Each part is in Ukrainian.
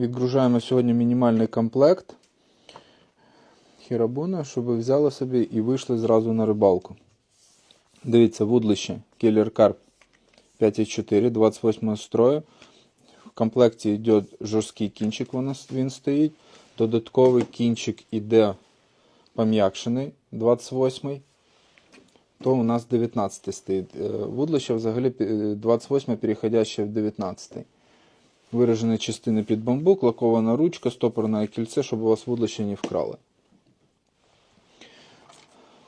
Відгружаємо сьогодні мінімальний комплект хірабуна, щоб взяли собі і вийшли зразу на рибалку. Дивіться, вудлище Killer Carp 5.4, 28 строю. В комплекті йде жорсткий кінчик, він стоїть. Додатковий кінчик іде пом'якшений 28 то у нас 19 стоїть. Е, Вудлище взагалі пі- 28 переходяще в 19. Виражені частини під бамбук, лакована ручка, стопорне кільце, щоб у вас вудлище не вкрали.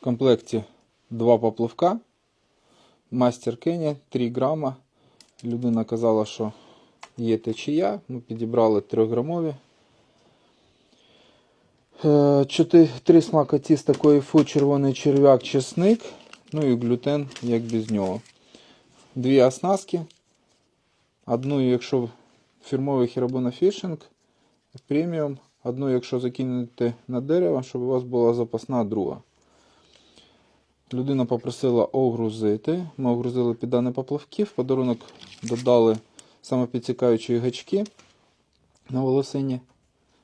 В комплекті два поплавка. Мастер Кеня 3 грама. Людина казала, що є течія. Ми підібрали 3 грамові. Е, чотири- Три смака тіста фу, червоний черв'як, чесник. Ну і глютен, як без нього. Дві оснастки. Одну, якщо фірмовий хірабуна фішинг преміум. Одну, якщо закинете на дерево, щоб у вас була запасна друга. Людина попросила огрузити. Ми огрузили під дані поплавки. В подарунок додали самопідсікаючі гачки на волосині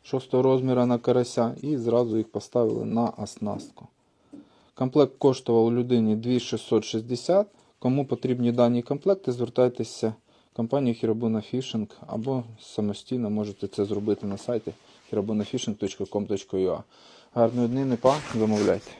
6 розміру на карася і зразу їх поставили на оснастку. Комплект коштував людині 2660. Кому потрібні дані комплекти, звертайтеся компанію Hirabuna Fishing або самостійно можете це зробити на сайті hirabunafishing.com.ua. Гарної днини, па, замовляйте.